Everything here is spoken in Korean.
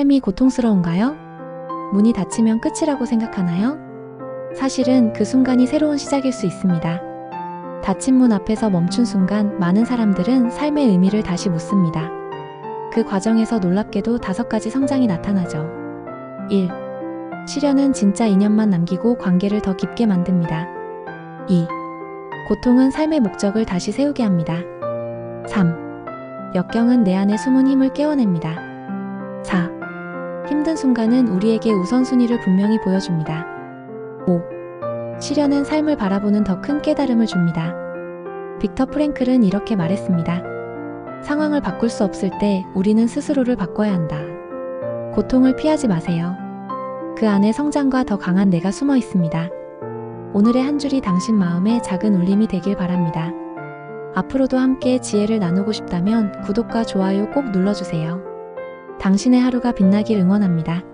삶이 고통스러운가요? 문이 닫히면 끝이라고 생각하나요? 사실은 그 순간이 새로운 시작일 수 있습니다. 닫힌 문 앞에서 멈춘 순간 많은 사람들은 삶의 의미를 다시 묻습니다. 그 과정에서 놀랍게도 다섯 가지 성장이 나타나죠. 1. 시련은 진짜 인연만 남기고 관계를 더 깊게 만듭니다. 2. 고통은 삶의 목적을 다시 세우게 합니다. 3. 역경은 내 안에 숨은 힘을 깨워냅니다. 4. 힘든 순간은 우리에게 우선순위를 분명히 보여줍니다. 5. 시련은 삶을 바라보는 더 큰 깨달음을 줍니다. 빅터 프랭클은 이렇게 말했습니다. 상황을 바꿀 수 없을 때 우리는 스스로를 바꿔야 한다. 고통을 피하지 마세요. 그 안에 성장과 더 강한 내가 숨어 있습니다. 오늘의 한 줄이 당신 마음에 작은 울림이 되길 바랍니다. 앞으로도 함께 지혜를 나누고 싶다면 구독과 좋아요 꼭 눌러주세요. 당신의 하루가 빛나길 응원합니다.